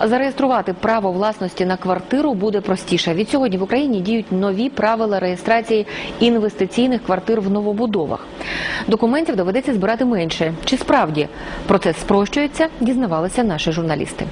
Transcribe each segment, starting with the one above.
Зареєструвати право власності на квартиру буде простіше. Від сьогодні в Україні діють нові правила реєстрації інвестиційних квартир в новобудовах. Документів доведеться збирати менше. Чи справді процес спрощується? Дізнавалися наші журналісти.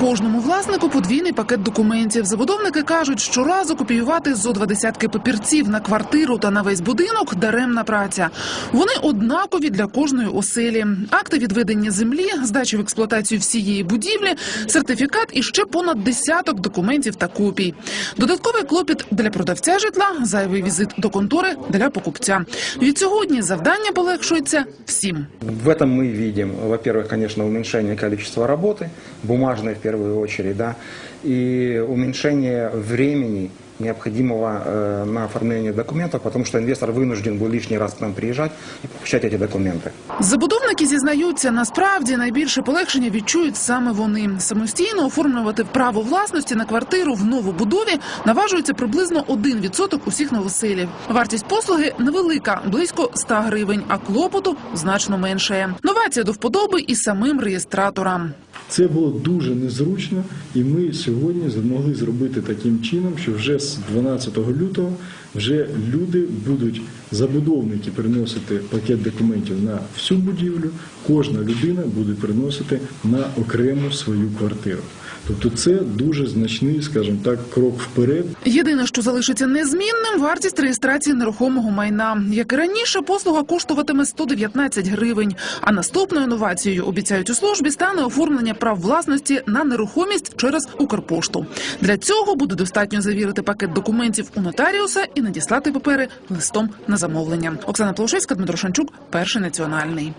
Кожному власнику подвійний пакет документів. Забудовники кажуть, щоразу копіювати зо два десятки папірців на квартиру та на весь будинок даремна праця. Вони однакові для кожної оселі. Акти відведення землі, здачі в експлуатацію всієї будівлі, сертифікат і ще понад десяток документів та копій. Додатковий клопіт для продавця житла, зайвий візит до контори для покупця. Від сьогодні завдання полегшується всім. В этом мы видим, во-первых, конечно, уменьшение количества работы, бумажной в первую очередь, да, и уменьшение времени, необходимого э, на оформление документов, потому что инвестор вынужден был лишний раз к нам приезжать и получать эти документы. Забудовники зізнаються, насправді найбільше полегшення відчують саме вони. Самостійно оформлювати право власності на квартиру в новобудові наважується приблизно 1% усіх новоселів. Вартість послуги невелика, близько 100 гривень, а клопоту значно менше. Новація до вподоби і самим реєстраторам. Це було дуже незручно, і ми сьогодні змогли зробити таким чином, що вже з 12 лютого вже люди будуть забудовники приносити пакет документів на всю будівлю. Кожна людина буде приносити на окрему свою квартиру. Тобто це дуже значний, скажімо так, крок вперед. Єдине, що залишиться незмінним, вартість реєстрації нерухомого майна. Як і раніше, послуга коштуватиме 119 гривень. А наступною новацією обіцяють у службі стане оформлення прав власності на нерухомість через Укрпошту. Для цього буде достатньо завірити пакет документів у нотаріуса і надіслати папери листом на замовлення. Оксана Плошевська, Дмитро Шанчук, перший національний.